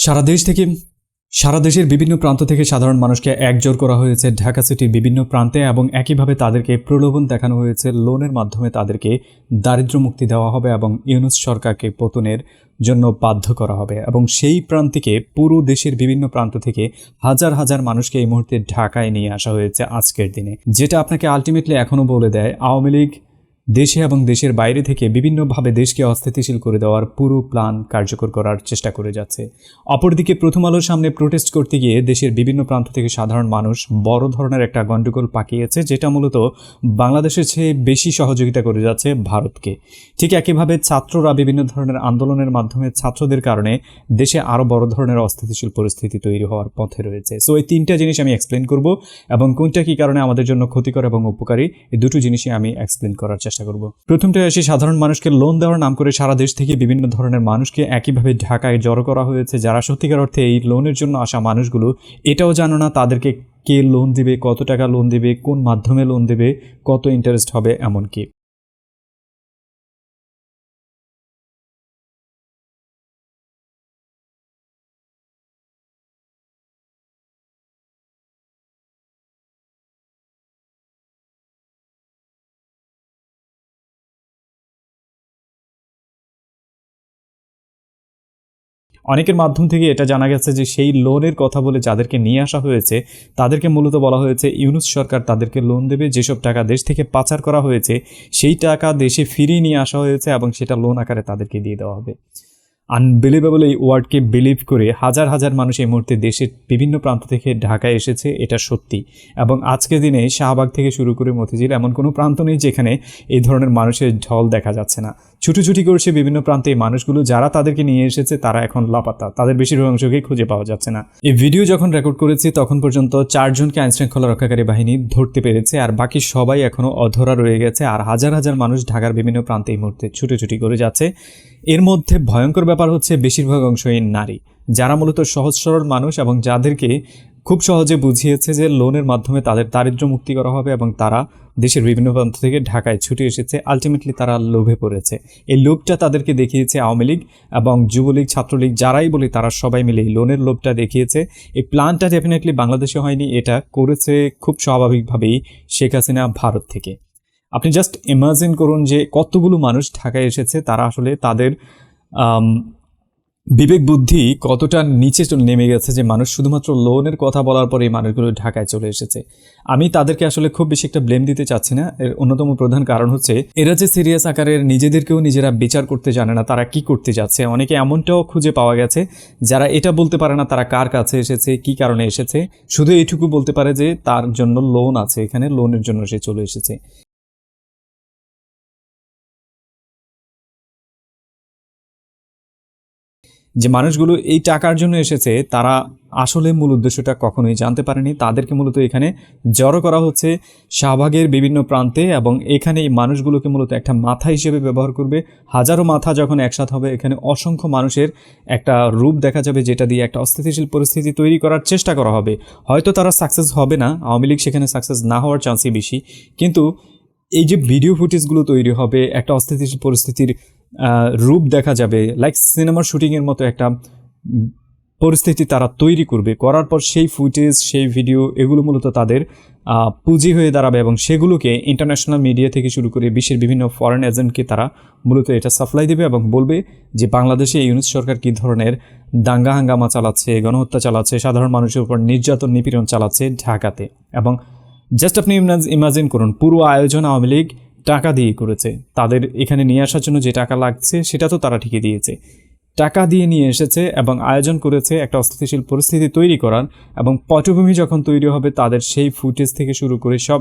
সারা দেশ থেকে, সারা দেশের বিভিন্ন প্রান্ত থেকে সাধারণ মানুষকে একজোর করা হয়েছে। ঢাকা সিটির বিভিন্ন প্রান্তে এবং একইভাবে তাদেরকে প্রলোভন দেখানো হয়েছে। লোনের মাধ্যমে তাদেরকে দারিদ্র মুক্তি দেওয়া হবে এবং ইউনুস সরকারকে পতনের জন্য বাধ্য করা হবে। এবং সেই প্রান্তিকে পুরো দেশের বিভিন্ন প্রান্ত থেকে হাজার হাজার মানুষকে এই মুহূর্তে ঢাকায় নিয়ে আসা হয়েছে আজকের দিনে। যেটা আপনাকে আলটিমেটলি এখনও বলে দেয়, আওয়ামী লীগ দেশে এবং দেশের বাইরে থেকে বিভিন্নভাবে দেশকে অস্থিতিশীল করে দেওয়ার পুরো প্ল্যান কার্যকর করার চেষ্টা করে যাচ্ছে। অপরদিকে প্রথম আলোর সামনে প্রোটেস্ট করতে গিয়ে দেশের বিভিন্ন প্রান্ত থেকে সাধারণ মানুষ বড় ধরনের একটা গণ্ডগোল পাকিয়েছে, যেটা মূলত বাংলাদেশের চেয়ে বেশি সহযোগিতা করে যাচ্ছে ভারতকে। ঠিক একইভাবে ছাত্ররা বিভিন্ন ধরনের আন্দোলনের মাধ্যমে ছাত্রদের কারণে দেশে আরও বড় ধরনের অস্থিতিশীল পরিস্থিতি তৈরি হওয়ার পথে রয়েছে। সো এই তিনটা জিনিস আমি এক্সপ্লেন করব এবং কোনটা কী কারণে আমাদের জন্য ক্ষতিকর এবং উপকারী, এই দুটো জিনিসই আমি এক্সপ্লেন করার চেষ্টা করব। প্রথমটাই আসি সাধারণ মানুষকে লোন দেওয়ার নাম করে সারা দেশ থেকে বিভিন্ন ধরনের মানুষকে একইভাবে ঢাকায় জড়ো করা হয়েছে, যারা সত্যিকার অর্থে এই লোনের জন্য আসা মানুষগুলো। এটাও জানো না তাদেরকে কে লোন দিবে, কত টাকা লোন দিবে, কোন মাধ্যমে লোন দেবে, কত ইন্টারেস্ট হবে এমনকি। অনেকের মাধ্যম থেকে এটা জানা গেছে যে সেই লোনের কথা বলে যাদেরকে নিয়ে আসা হয়েছে, তাদেরকে মূলত বলা হয়েছে ইউনুস সরকার তাদেরকে লোন দেবে, যেসব টাকা দেশ থেকে পাচার করা হয়েছে, সেই টাকা দেশে ফিরিয়ে নিয়ে আসা হয়েছে এবং সেটা লোন আকারে তাদেরকে দিয়ে দেওয়া হবে। আনবিলিভেবল এই ওয়ার্ডকে বিলিভ করে হাজার হাজার মানুষ এই মুহূর্তে দেশের বিভিন্ন প্রান্ত থেকে ঢাকায় এসেছে, এটা সত্যি। এবং আজকের দিনে শাহবাগ থেকে শুরু করে মতিঝিল এমন কোনো প্রান্ত নেই যেখানে এই ধরনের মানুষের ঢল দেখা যাচ্ছে না। ছুটোছুটি করছে বিভিন্ন প্রান্তে এই মানুষগুলো, যারা তাদেরকে নিয়ে এসেছে, তারা এখন লাপাতা। তাদের বেশিরভাগ অংশকেই খুঁজে পাওয়া যাচ্ছে না। এই ভিডিও যখন রেকর্ড করেছি, তখন পর্যন্ত চারজনকে আইনশৃঙ্খলা রক্ষাকারী বাহিনী ধরতে পেরেছে, আর বাকি সবাই এখনও অধরা রয়ে গেছে, আর হাজার হাজার মানুষ ঢাকার বিভিন্ন প্রান্তে এই মুহূর্তে ছুটোছুটি করে যাচ্ছে। এর মধ্যে ভয়ঙ্কর ব্যাপার হচ্ছে বেশিরভাগ অংশই নারী, যারা মূলত সহজ সরল মানুষ এবং যাদেরকে খুব সহজে বুঝিয়েছে যে লোনের মাধ্যমে তাদের দারিদ্র্য মুক্তি করা হবে এবং তারা দেশের বিভিন্ন প্রান্ত থেকে ঢাকায় ছুটে এসেছে আলটিমেটলি তারা লোভে পড়েছে। এই লোভটা তাদেরকে দেখিয়েছে আওয়ামী লীগ এবং যুবলীগ, ছাত্রলীগ, যারাই বলি তারা সবাই মিলে এই লোনের লোভটা দেখিয়েছে। এই প্ল্যানটা ডেফিনেটলি বাংলাদেশে হয়নি, এটা করেছে খুব স্বাভাবিকভাবেই শেখ হাসিনা ভারত থেকে। আপনি জাস্ট ইমাজিন করুন যে কতগুলো মানুষ ঢাকায় এসেছে, তারা আসলে তাদের বিবেক বুদ্ধি কতটা নিচে নেমে গেছে যে মানুষ শুধুমাত্র লোনের কথা বলার পরে এই মানুষগুলো ঢাকায় চলে এসেছে। আমি তাদেরকে আসলে খুব বেশি একটা ব্লেম দিতে চাচ্ছি না। এর অন্যতম প্রধান কারণ হচ্ছে, এরা যে সিরিয়াস আকারের নিজেদেরকেও নিজেরা বিচার করতে জানে না, তারা কি করতে যাচ্ছে। অনেকে এমনটাও খুঁজে পাওয়া গেছে, যারা এটা বলতে পারে না তারা কার কাছে এসেছে, কি কারণে এসেছে। শুধু এইটুকু বলতে পারে যে তার জন্য লোন আছে, এখানে লোনের জন্য সে চলে এসেছে। যে মানুষগুলো এই টাকার জন্য এসেছে, তারা আসলে মূল উদ্দেশ্যটা কখনোই জানতে পারেনি। তাদেরকে মূলত এখানে জড়ো করা হচ্ছে শাহবাগের বিভিন্ন প্রান্তে এবং এখানে এই মানুষগুলোকে মূলত একটা মাথা হিসেবে ব্যবহার করবে। হাজারো মাথা যখন একসাথ হবে, এখানে অসংখ্য মানুষের একটা রূপ দেখা যাবে, যেটা দিয়ে একটা অস্থিতিশীল পরিস্থিতি তৈরি করার চেষ্টা করা হবে। হয়তো তারা সাকসেস হবে না, আওয়ামী লীগ সেখানে সাকসেস না হওয়ার চান্সই বেশি। কিন্তু এই যে ভিডিও ফুটেজগুলো তৈরি হবে, একটা অস্থিতিশীল পরিস্থিতির রূপ দেখা যাবে লাইক সিনেমার শুটিংয়ের মতো একটা পরিস্থিতি তারা তৈরি করবে। করার পর সেই ফুটেজ সেই ভিডিও এগুলো মূলত তাদের পুঁজি হয়ে দাঁড়াবে এবং সেগুলোকে ইন্টারন্যাশনাল মিডিয়া থেকে শুরু করে বিশ্বের বিভিন্ন ফরেন এজেন্টকে তারা মূলত এটা সাপ্লাই দেবে এবং বলবে যে বাংলাদেশে ইউনিট সরকার কী ধরনের দাঙ্গা হাঙ্গামা চালাচ্ছে, গণহত্যা চালাচ্ছে, সাধারণ মানুষের উপর নির্যাতন, নিপীড়ন চালাচ্ছে ঢাকাতে। এবং জাস্ট আপনি ইমাজিন করুন, পুরো আয়োজন আওয়ামী লীগ টাকা দিয়ে করেছে। তাদের এখানে নিয়ে আসার জন্য যে টাকা লাগছে, সেটা তো তারা ঠিকই দিয়েছে। টাকা দিয়ে নিয়ে এসেছে এবং আয়োজন করেছে একটা অস্থিতিশীল পরিস্থিতি তৈরি করার এবং পটভূমি যখন তৈরি হবে, তাদের সেই ফুটেজ থেকে শুরু করে সব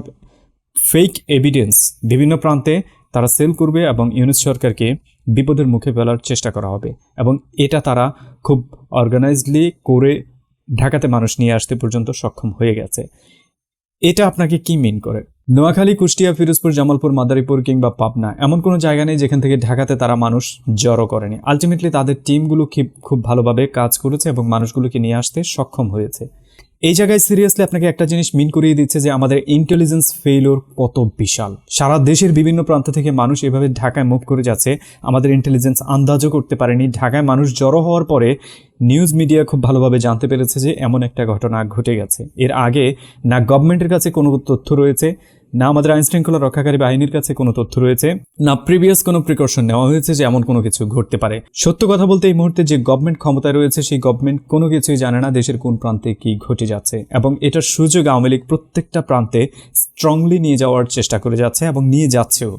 ফেক এভিডেন্স বিভিন্ন প্রান্তে তারা সেল করবে এবং ইউনিট সরকারকে বিপদের মুখে ফেলার চেষ্টা করা হবে এবং এটা তারা খুব অর্গানাইজডলি করে ঢাকাতে মানুষ নিয়ে আসতে পর্যন্ত সক্ষম হয়ে গেছে। এটা আপনাকে কি মিন করে? নোয়াখালী, কুষ্টিয়া, ফিরোজপুর, জামালপুর, মাদারীপুর কিংবা পাবনা এমন কোনো জায়গা নেই যেখান থেকে ঢাকাতে তারা মানুষ জড়ো করেনি। আলটিমেটলি তাদের টিমগুলো খুব ভালোভাবে কাজ করেছে এবং মানুষগুলোকে নিয়ে আসতে সক্ষম হয়েছে। এই জায়গায় সিরিয়াসলি আপনাকে একটা জিনিস মিন করিয়ে দিচ্ছে যে আমাদের ইন্টেলিজেন্স ফেইলোর কত বিশাল। সারা দেশের বিভিন্ন প্রান্ত থেকে মানুষ এভাবে ঢাকায় মুভ করে যাচ্ছে। আমাদের ইন্টেলিজেন্স আন্দাজও করতে পারেনি। ঢাকায় মানুষ জড়ো হওয়ার পরে নিউজ মিডিয়া খুব ভালোভাবে জানতে পেরেছে যে এমন একটা ঘটনা ঘটে গেছে। এর আগে না গভর্নমেন্টের কাছে কোনো তথ্য রয়েছে না আমাদের আইন শৃঙ্খলা রক্ষাকারী বাহিনীর কাছে কোনো তথ্য রয়েছে, না প্রিভিয়াস কোনো প্রিকশন নেওয়া হয়েছে যে এমন কোনো কিছু ঘটতে পারে। সত্য কথা বলতে এই মুহূর্তে যে গভর্নমেন্ট ক্ষমতায় রয়েছে, সেই গভর্নমেন্ট কোনো কিছুই জানে না দেশের কোন প্রান্তে কি ঘটে যাচ্ছে এবং এটার সুযোগ আওয়ামী লীগ প্রত্যেকটা প্রান্তে স্ট্রংলি নিয়ে যাওয়ার চেষ্টা করে যাচ্ছে এবং নিয়ে যাচ্ছেও।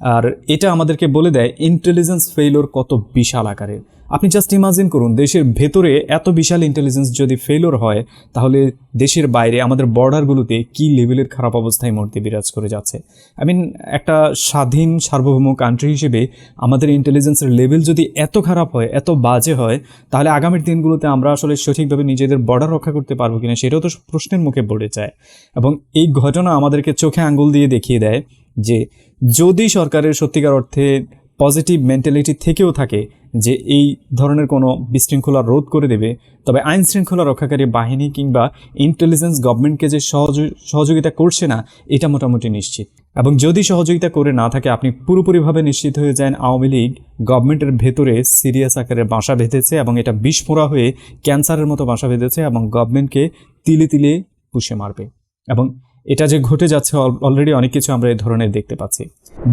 আর এটা আমাদেরকে বলে দেয় ইন্টেলিজেন্স ফেইলোর কত বিশাল আকারের আপনি জাস্ট ইমাজিন করুন, দেশের ভেতরে এত বিশাল ইন্টেলিজেন্স যদি ফেলোর হয়, তাহলে দেশের বাইরে, আমাদের বর্ডারগুলোতে কি লেভেলের খারাপ অবস্থায় মূর্তি বিরাজ করে যাচ্ছে। আই মিন একটা স্বাধীন, সার্বভৌম কান্ট্রি হিসেবে আমাদের ইন্টেলিজেন্সের লেভেল যদি এত খারাপ হয়, এত বাজে হয়, তাহলে আগামীর দিনগুলোতে আমরা আসলে সঠিকভাবে নিজেদের বর্ডার রক্ষা করতে পারব কিনা, সেটাও তো প্রশ্নের মুখে পড়ে যায়। এবং এই ঘটনা আমাদেরকে চোখে আঙ্গুল দিয়ে দেখিয়ে দেয় যে যদি সরকারের সত্যিকার অর্থে পজিটিভ মেন্টালিটি থেকেও থাকে যে এই ধরনের কোনো বিশৃঙ্খলা রোধ করে দেবে, তবে আইন শৃঙ্খলা রক্ষাকারী বাহিনী কিংবা ইন্টেলিজেন্স গভর্নমেন্টকে যে সহযোগ সহযোগিতা করছে না, এটা মোটামুটি নিশ্চিত। এবং যদি সহযোগিতা করে না থাকে, আপনি পুরোপুরিভাবে নিশ্চিত হয়ে যান আওয়ামী লীগ গভর্নমেন্টের ভেতরে সিরিয়াস আকারে বাসা বেঁধেছে এবং এটা বিস্ফোরা হয়ে ক্যান্সারের মতো বাসা বেঁধেছে এবং গভর্নমেন্টকে তিলে তিলে পুষে মারবে। এবং এটা যে ঘটে যাচ্ছে অলরেডি অনেক কিছু আমরা এই ধরনের দেখতে পাচ্ছি।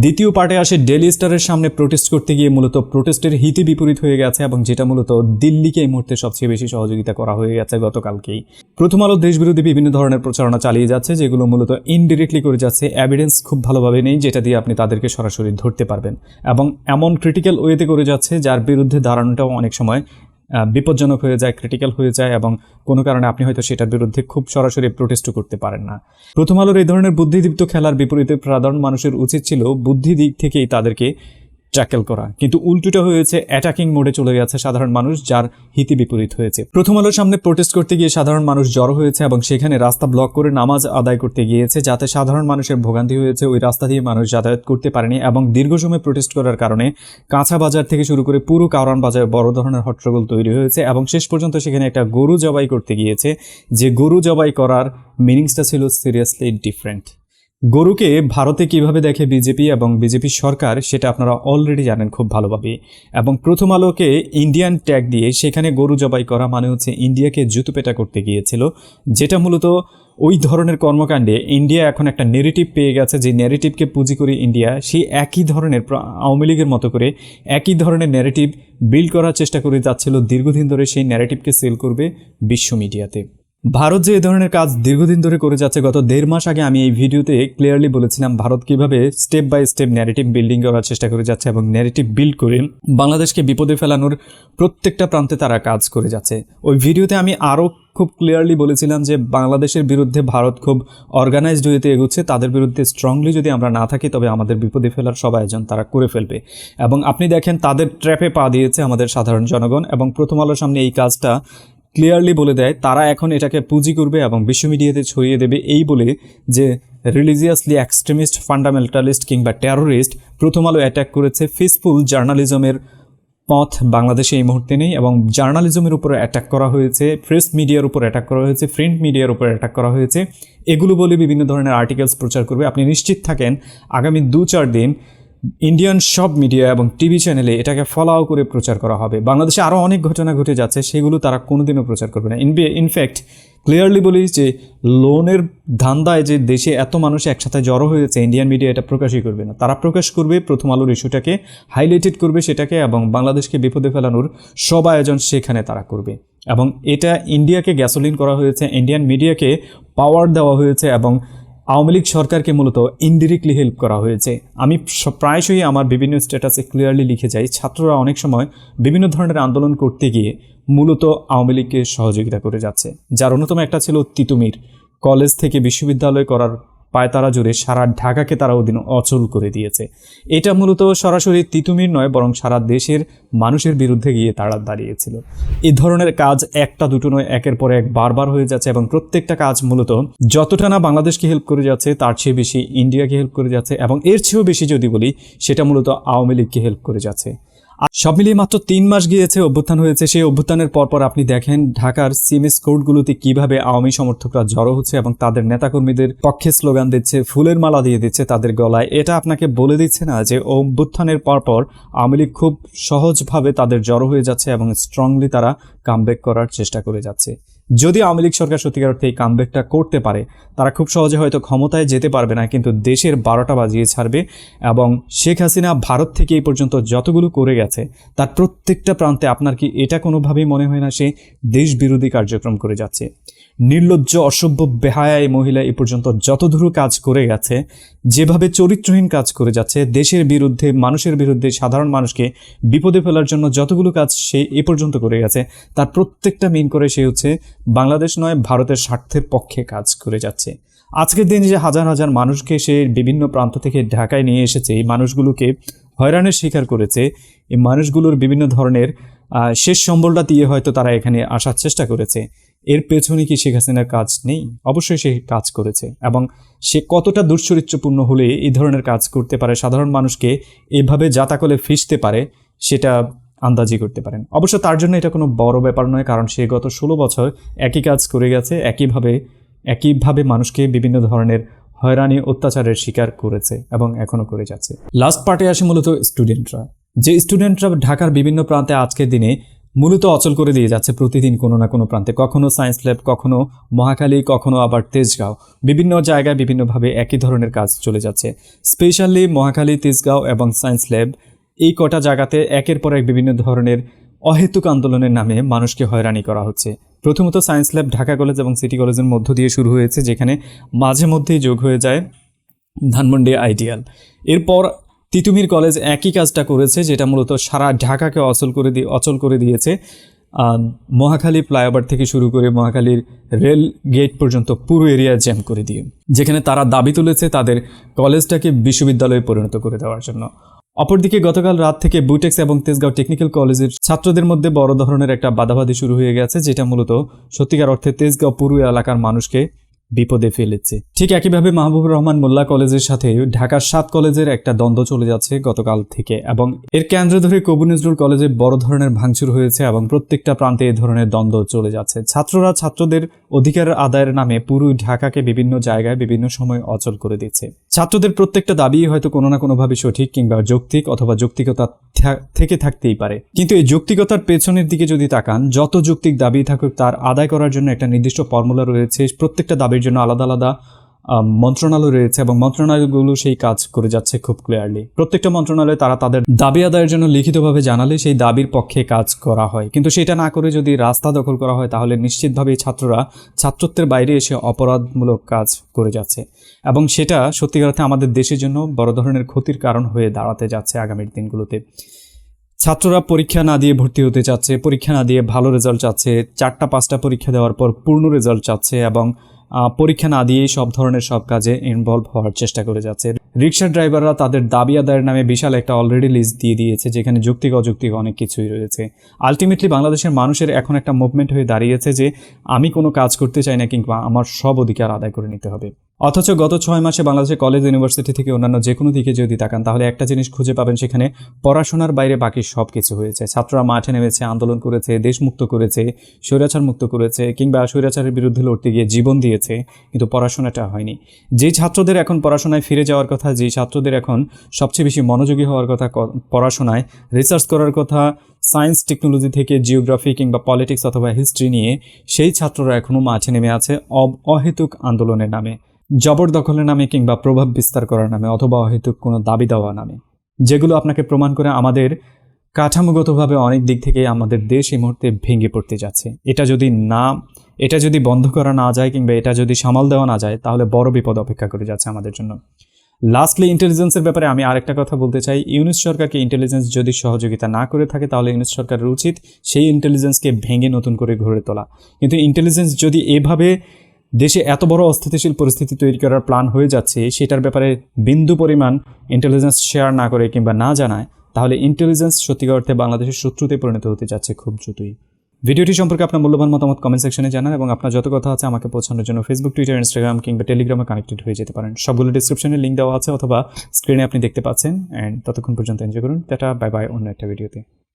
দ্বিতীয় পার্টে আসে ডেলি স্টারের সামনে প্রোটেস্ট করতে গিয়ে মূলত প্রোটেস্টের হিতে বিপরীত হয়ে গেছে এবং যেটা মূলত দিল্লিকে এই মুহূর্তে সবচেয়ে বেশি সহযোগিতা করা হয়ে গেছে গতকালকেই। প্রথম আলো দেশবিরোধী বিভিন্ন ধরনের প্রচারণা চালিয়ে যাচ্ছে, যেগুলো মূলত ইনডিরেক্টলি করে যাচ্ছে। এভিডেন্স খুব ভালোভাবে নেই, যেটা দিয়ে আপনি তাদেরকে সরাসরি ধরতে পারবেন। এবং এমন ক্রিটিক্যাল ওয়েতে করে যাচ্ছে, যার বিরুদ্ধে দাঁড়ানোটাও অনেক সময় বিপজ্জনক হয়ে যায় ক্রিটিক্যাল হয়ে যায় এবং কোনো কারণে আপনি হয়তো সেটার বিরুদ্ধে খুব সরাসরি প্রোটেস্ট করতে পারেন না। প্রথম আলোর এই ধরনের বুদ্ধিদীপ্ত খেলার বিপরীতে সাধারণ মানুষের উচিত ছিল বুদ্ধি দিক থেকেই তাদেরকে ট্যাকেল করা। কিন্তু উল্টোটা হয়েছে অ্যাটাকিং মোডে চলে গেছে সাধারণ মানুষ, যার হিতে বিপরীত হয়েছে। প্রথম আলোর সামনে প্রোটেস্ট করতে গিয়ে সাধারণ মানুষ জড়ো হয়েছে এবং সেখানে রাস্তা ব্লক করে নামাজ আদায় করতে গিয়েছে, যাতে সাধারণ মানুষের ভোগান্তি হয়েছে। ওই রাস্তা দিয়ে মানুষ যাতায়াত করতে পারেনি এবং দীর্ঘ সময় প্রোটেস্ট করার কারণে কাঁচা বাজার থেকে শুরু করে পুরো কারণ বাজারে বড় ধরনের হট্টগোল তৈরি হয়েছে এবং শেষ পর্যন্ত সেখানে একটা গরু জবাই করতে গিয়েছে। যে গরু জবাই করার মিনিংসটা ছিল সিরিয়াসলি ডিফারেন্ট গরুকে ভারতে কীভাবে দেখে বিজেপি এবং বিজেপি সরকার সেটা আপনারা অলরেডি জানেন খুব ভালোভাবে। এবং প্রথম আলোকে ইন্ডিয়ান ট্যাগ দিয়ে সেখানে গরু জবাই করা মানে হচ্ছে ইন্ডিয়াকে জুতুপেটা করতে গিয়েছিল, যেটা মূলত ওই ধরনের কর্মকাণ্ডে ইন্ডিয়া এখন একটা নেরেটিভ পেয়ে গেছে যে নেরেটিভকে পুঁজি করে ইন্ডিয়া সেই একই ধরনের আওয়ামী লীগের মতো করে একই ধরনের নেরেটিভ বিল্ড করার চেষ্টা করে যাচ্ছিল। দীর্ঘদিন ধরে সেই ন্যারেটিভকে সেল করবে বিশ্ব মিডিয়াতে ভারত যে এই ধরনের কাজ দীর্ঘদিন ধরে করে যাচ্ছে, গত দেড় মাস আগে আমি এই ভিডিওতে ক্লিয়ারলি বলেছিলাম ভারত কীভাবে step by step narrative building করার চেষ্টা করে যাচ্ছে এবং ন্যারেটিভ বিল্ড করে বাংলাদেশকে বিপদে ফেলানোর প্রত্যেকটা প্রান্তে তারা কাজ করে যাচ্ছে। ওই ভিডিওতে আমি আরও খুব ক্লিয়ারলি বলেছিলাম যে বাংলাদেশের বিরুদ্ধে ভারত খুব অর্গানাইজড হয়েতে এগোচ্ছে, তাদের বিরুদ্ধে স্ট্রংলি যদি আমরা না থাকি, তবে আমাদের বিপদে ফেলার সব আয়োজন তারা করে ফেলবে। এবং আপনি দেখেন, তাদের ট্র্যাপে পা দিয়েছে আমাদের সাধারণ জনগণ এবং প্রথম আলোর সামনে এই কাজটা ক্লিয়ারলি বলে দেয়, তারা এখন এটাকে পুঁজি করবে এবং বিশ্ব মিডিয়াতে ছড়িয়ে দেবে এই বলে যে রিলিজিয়াসলি এক্সট্রিমিস্ট ফান্ডামেন্টালিস্ট কিংবা টেরোরিস্ট প্রথম আলো অ্যাটাক করেছে ফিসফুল জার্নালিজমের পথ বাংলাদেশে এই মুহূর্তে নেই এবং জার্নালিজমের উপরে অ্যাটাক করা হয়েছে প্রেস মিডিয়ার উপর অ্যাটাক করা হয়েছে প্রিন্ট মিডিয়ার উপর অ্যাটাক করা হয়েছে। এগুলো বলে বিভিন্ন ধরনের আর্টিকেলস প্রচার করবে। আপনি নিশ্চিত থাকেন, আগামী দু চার দিন ইন্ডিয়ান সব মিডিয়া এবং টিভি চ্যানেলে এটাকে ফলাও করে প্রচার করা হবে। বাংলাদেশে আরও অনেক ঘটনা ঘটে যাচ্ছে, সেগুলো তারা কোনোদিনও প্রচার করবে না। ইনফ্যাক্ট ক্লিয়ারলি বলি যে, লোনের ধান্দায় যে দেশে এত মানুষ একসাথে জড়ো হয়েছে, ইন্ডিয়ান মিডিয়া এটা প্রকাশই করবে না। তারা প্রকাশ করবে, প্রথম আলোর ইস্যুটাকে হাইলাইটেড করবে সেটাকে এবং বাংলাদেশকে বিপদে ফেলানোর সব আয়োজন সেখানে তারা করবে। এবং এটা ইন্ডিয়াকে গ্যাসোলিন করা হয়েছে, ইন্ডিয়ান মিডিয়াকে পাওয়ার দেওয়া হয়েছে এবং আওয়ামী লীগ সরকারকে মূলত ইনডিরেক্টলি হেল্প করা হয়েছে। আমি প্রায়শই আমার বিভিন্ন স্ট্যাটাসে ক্লিয়ারলি লিখে যাই। ছাত্ররা অনেক সময় বিভিন্ন ধরনের আন্দোলন করতে গিয়ে মূলত আওয়ামী লীগকে সহযোগিতা করে যাচ্ছে। যার অন্যতম একটা ছিল তিতুমির। কলেজ থেকে বিশ্ববিদ্যালয় করার পায়তারা জুড়ে সারা ঢাকাকে তারা ওদিন অচল করে দিয়েছে। এটা মূলত সরাসরি তিতুমির নয়, বরং সারা দেশের মানুষের বিরুদ্ধে গিয়ে তারা দাঁড়িয়েছিল। এই ধরনের কাজ একটা দুটো নয়, একের পর এক বারবার হয়ে যাচ্ছে এবং প্রত্যেকটা কাজ মূলত যতটা না বাংলাদেশকে হেল্প করে যাচ্ছে, তার চেয়ে বেশি ইন্ডিয়াকে হেল্প করে যাচ্ছে এবং এর চেয়েও বেশি যদি বলি, সেটা মূলত আওয়ামী লীগকে হেল্প করে যাচ্ছে। সব মিলিয়ে মাত্র তিন মাস গিয়েছে অভ্যুত্থান হয়েছে। সেই অভ্যুত্থানের পরপর আপনি দেখেন ঢাকার সিএমএস কোর্টগুলোতে কীভাবে আওয়ামী সমর্থকরা জড়ো হচ্ছে এবং তাদের নেতাকর্মীদের পক্ষে স্লোগান দিচ্ছে, ফুলের মালা দিয়ে দিচ্ছে তাদের গলায়। এটা আপনাকে বলে দিচ্ছে না যে অভ্যুত্থানের পরপর আওয়ামী লীগ খুব সহজভাবে তাদের জড়ো হয়ে যাচ্ছে এবং স্ট্রংলি তারা কামব্যাক করার চেষ্টা করে যাচ্ছে। যদি আওয়ামী লীগ সরকার সত্যিকার অর্থে এই কামব্যাকটা করতে পারে, তারা খুব সহজে হয়তো ক্ষমতায় যেতে পারবে না, কিন্তু দেশের বারোটা বাজিয়ে ছাড়বে এবং শেখ হাসিনা ভারত থেকে এই পর্যন্ত যতগুলো করে গেছে, তার প্রত্যেকটা প্রান্তে আপনার কি এটা কোনোভাবেই মনে হয় না সে দেশ বিরোধী কার্যক্রম করে যাচ্ছে? নির্লজ্জ, অসভ্য বেহায়া এই মহিলা এ পর্যন্ত যতদূর কাজ করে গেছে, যেভাবে চরিত্রহীন কাজ করে যাচ্ছে, দেশের বিরুদ্ধে, মানুষের বিরুদ্ধে, সাধারণ মানুষকে বিপদে ফেলার জন্য যতগুলো কাজ সে এ পর্যন্ত করে গেছে, তার প্রত্যেকটা মিন করে সে হচ্ছে বাংলাদেশ নয়, ভারতের স্বার্থের পক্ষে কাজ করে যাচ্ছে। আজকের দিন যে হাজার হাজার মানুষকে সে বিভিন্ন প্রান্ত থেকে ঢাকায় নিয়ে এসেছে, এই মানুষগুলোকে হয়রানের শিকার করেছে, এই মানুষগুলোর বিভিন্ন ধরনের শেষ সম্বলটা দিয়ে হয়তো তারা এখানে আসার চেষ্টা করেছে। এর পেছনে কি শেখ হাসিনার কাজ নেই? অবশ্যই সে কাজ করেছে এবং সে কতটা দুশ্চরিত্রপূর্ণ হলে এই ধরনের কাজ করতে পারে, সাধারণ মানুষকে এভাবে জাতাকলে ফিসতে পারে, সেটা আন্দাজি করতে পারেন। অবশ্য তার জন্য এটা কোনো বড় ব্যাপার নয়, কারণ সে গত ষোলো বছর একই কাজ করে গেছে, একইভাবে একইভাবে মানুষকে বিভিন্ন ধরনের হয়রানি, অত্যাচারের শিকার করেছে এবং এখনও করে যাচ্ছে। লাস্ট পার্টে আসে মূলত স্টুডেন্টরা। যে স্টুডেন্টরা ঢাকার বিভিন্ন প্রান্তে আজকের দিনে মূলত অচল করে দিয়ে যাচ্ছে প্রতিদিন কোনো না কোনো প্রান্তে। কখনো সায়েন্স ল্যাব কখনো মহাখালী, কখনো আবার তেজগাঁও। বিভিন্ন জায়গায় বিভিন্নভাবে একই ধরনের কাজ চলে যাচ্ছে। স্পেশালি মহাখালী, তেজগাঁও এবং সায়েন্স ল্যাব এই কটা জায়গাতে একের পর এক বিভিন্ন ধরনের অহেতুক আন্দোলনের নামে মানুষকে হয়রানি করা হচ্ছে। প্রথমত সায়েন্স ল্যাব ঢাকা কলেজ এবং সিটি কলেজের মধ্য দিয়ে শুরু হয়েছে, যেখানে মাঝে মধ্যেই যোগ হয়ে যায় ধানমন্ডি আইডিয়াল এরপর তিতুমির কলেজ একই কাজটা করেছে, যেটা মূলত সারা ঢাকাকে অচল করে দিয়ে অচল করে দিয়েছে। মহাখালী ফ্লাইওভার থেকে শুরু করে মহাখালীর রেল গেট পর্যন্ত পুরো এরিয়া জ্যাম করে দিয়ে, যেখানে তারা দাবি তুলেছে তাদের কলেজটাকে বিশ্ববিদ্যালয়ে পরিণত করে দেওয়ার জন্য। অপরদিকে গতকাল রাত থেকে বুটেক্স এবং তেজগাঁও টেকনিক্যাল কলেজের ছাত্রদের মধ্যে বড় ধরনের একটা বাধাবাধি শুরু হয়ে গেছে, যেটা মূলত সত্যিকার অর্থে তেজগাঁও পুরো এলাকার মানুষকে বিপদে ফেলেছে। ঠিক একইভাবে মাহবুব রহমান মোল্লা কলেজের সাথে ঢাকার সাত কলেজের একটা দ্বন্দ্ব চলে যাচ্ছে গতকাল থেকে এবং এর কেন্দ্র ধরে কবু নজরুল কলেজে বড় ধরনের ভাঙচুর হয়েছে এবং প্রত্যেকটা প্রান্তে এ ধরনের দ্বন্দ্ব চলে যাচ্ছে। ছাত্ররা ছাত্রদের অধিকার আদায়ের নামে পুরো ঢাকাকে বিভিন্ন জায়গায় বিভিন্ন সময় অচল করে দিচ্ছে। ছাত্রদের প্রত্যেকটা দাবি হয়তো কোনো না কোনোভাবে সঠিক কিংবা যৌক্তিক অথবা যৌক্তিকতা থেকে থাকতেই পারে। কিন্তু এই যৌক্তিকতার পেছনের দিকে যদি তাকান, যত যৌক্তিক দাবি থাকুক, তার আদায় করার জন্য একটা নির্দিষ্ট ফর্মুলা রয়েছে। প্রত্যেকটা দাবির জন্য আলাদা আলাদা মন্ত্রণালয় রয়েছে এবং মন্ত্রণালয়গুলো সেই কাজ করে যাচ্ছে খুব ক্লিয়ারলি প্রত্যেকটা মন্ত্রণালয়ে তারা তাদের দাবি আদায়ের জন্য লিখিতভাবে জানালে সেই দাবির পক্ষে কাজ করা হয়। কিন্তু সেটা না করে যদি রাস্তা দখল করা হয়, তাহলে নিশ্চিতভাবে ছাত্ররা ছাত্রত্বের বাইরে এসে অপরাধমূলক কাজ করে যাচ্ছে। এবং সেটা সত্যিকার আমাদের দেশের জন্য বড় ধরনের ক্ষতির কারণ হয়ে দাঁড়াতে যাচ্ছে আগামীর দিনগুলোতে। ছাত্ররা পরীক্ষা না দিয়ে ভর্তি হতে চাচ্ছে, পরীক্ষা না দিয়ে ভালো রেজাল্ট চাচ্ছে, চারটা, পাঁচটা পরীক্ষা দেওয়ার পর পূর্ণ রেজাল্ট চাচ্ছে এবং পরীক্ষা না দিয়েই সব ধরনের সব কাজে ইনভলভ হওয়ার চেষ্টা করে যাচ্ছে। রিক্সা ড্রাইভাররা তাদের দাবি আদায়ের নামে বিশাল একটা অলরেডি লিস্ট দিয়ে দিয়েছে, যেখানে যুক্তিক অযুক্তিক অনেক কিছুই রয়েছে। আলটিমেটলি বাংলাদেশের মানুষের এখন একটা মুভমেন্ট হয়ে দাঁড়িয়েছে যে, আমি কোনো কাজ করতে চাই না কিংবা আমার সব অধিকার আদায় করে নিতে হবে। অথচ গত ছয় মাসে বাংলাদেশের কলেজ, ইউনিভার্সিটি থেকে অন্যান্য যে কোনো দিকে যদি তাকান, তাহলে একটা জিনিস খুঁজে পাবেন সেখানে পড়াশোনার বাইরে বাকি সব কিছু হয়েছে। ছাত্ররা মাঠে নেমেছে, আন্দোলন করেছে, দেশমুক্ত করেছে, স্বৈরাচার মুক্ত করেছে, কিংবা স্বৈরাচারের বিরুদ্ধে লড়তে গিয়ে জীবন দিয়েছে, কিন্তু পড়াশোনাটা হয়নি। যেই ছাত্রদের এখন পড়াশোনায় ফিরে যাওয়ার কথা যেই ছাত্রদের এখন সবচেয়ে বেশি মনোযোগী হওয়ার কথা পড়াশোনায় রিসার্চ করার কথা সায়েন্স টেকনোলজি থেকে জিওগ্রাফি কিংবা পলিটিক্স অথবা হিস্ট্রি নিয়ে, সেই ছাত্ররা এখনও মাঠে নেমে আছে অহেতুক আন্দোলনের নামে। জবরদখলের নামে কিংবা প্রভাব বিস্তার করার নামে অথবা অহেতুক কোনো দাবি দেওয়া নামে, যেগুলো আপনাকে প্রমাণ করে আমাদের কাঠামোগতভাবে অনেক দিক থেকে আমাদের দেশ এই মুহূর্তে ভেঙে পড়তে যাচ্ছে। এটা যদি না, এটা যদি বন্ধ করা না যায় কিংবা এটা যদি সামাল দেওয়া না যায়, তাহলে বড় বিপদ অপেক্ষা করে যাচ্ছে আমাদের জন্য। লাস্টলি ইন্টেলিজেন্সের ব্যাপারে আমি আরেকটা কথা বলতে চাই। ইউনিস সরকারকে ইন্টেলিজেন্স যদি সহযোগিতা না করে থাকে, তাহলে ইউনিস সরকারের উচিত সেই ইন্টেলিজেন্সকে ভেঙে নতুন করে গড়ে তোলা। কিন্তু ইন্টেলিজেন্স যদি এভাবে দেশে এত বড় অস্থিতিশীল পরিস্থিতি তৈরি করার প্ল্যান হয়ে যাচ্ছে, সেটার ব্যাপারে বিন্দু পরিমাণ ইন্টেলিজেন্স শেয়ার না করে কিংবা না জানায়, তাহলে ইন্টেলিজেন্স সত্যিকার অর্থে বাংলাদেশের শত্রুতে পরিণত হতে যাচ্ছে খুব দ্রুতই। ভিডিওটি সম্পর্কে আপনার মূল্যবান মতামত কমেন্ট সেকশনে জানান এবং আপনার যত কথা আছে আমাকে পৌঁছানোর জন্য ফেসবুক টুইটার ইনস্টাগ্রাম কিংবা টেলিগ্রামে কানেক্টেড হয়ে যেতে পারেন। সবগুলো ডিসক্রিপশনে লিঙ্ক দেওয়া আছে অথবা স্ক্রিনে আপনি দেখতে পাচ্ছেন। অ্যান্ড ততক্ষণ পর্যন্ত এনজয় করুন। টাটা বাই বাই অন্য একটা ভিডিওতে